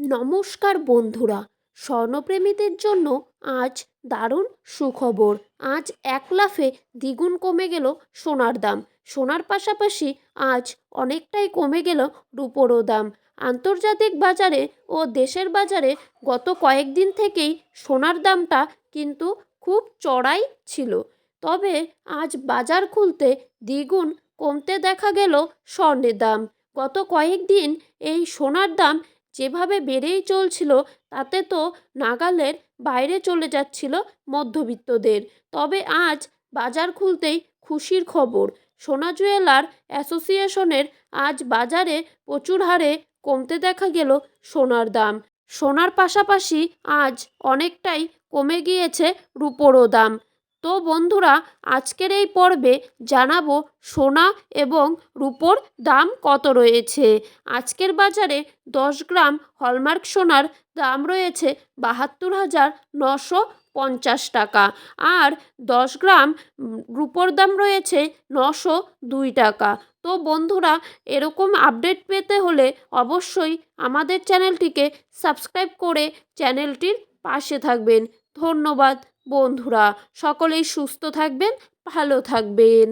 নমস্কার বন্ধুরা, স্বর্ণপ্রেমীদের জন্য আজ দারুণ সুখবর। আজ এক লাফে দ্বিগুণ কমে গেল সোনার দাম। সোনার পাশাপাশি আজ অনেকটাই কমে গেল রুপোরও দাম। আন্তর্জাতিক বাজারে ও দেশের বাজারে গত কয়েকদিন থেকেই সোনার দামটা কিন্তু খুব চড়াই ছিল। তবে আজ বাজার খুলতে দ্বিগুণ কমতে দেখা গেল স্বর্ণের দাম। গত কয়েকদিন এই সোনার দাম যেভাবে বেড়েই চলছিল, তাতে তো নাগালের বাইরে চলে যাচ্ছিল মধ্যবিত্তদের। তবে আজ বাজার খুলতেই খুশির খবর, সোনা জুয়েলার অ্যাসোসিয়েশনের আজ বাজারে প্রচুর হারে কমতে দেখা গেল সোনার দাম। সোনার পাশাপাশি আজ অনেকটাই কমে গিয়েছে রুপোরও দাম। তো বন্ধুরা, আজকের এই পর্বে জানাব সোনা এবং রুপোর দাম কত রয়েছে। আজকের বাজারে দশ গ্রাম হলমার্ক সোনার দাম রয়েছে বাহাত্তর হাজার নশো পঞ্চাশ টাকা আর দশ গ্রাম রুপোর দাম রয়েছে নশো দুই টাকা। তো বন্ধুরা, এরকম আপডেট পেতে হলে অবশ্যই আমাদের চ্যানেলটিকে সাবস্ক্রাইব করে চ্যানেলটির পাশে থাকবেন। ধন্যবাদ। বন্ধুরা সকলেই সুস্থ থাকবেন ভালো থাকবেন।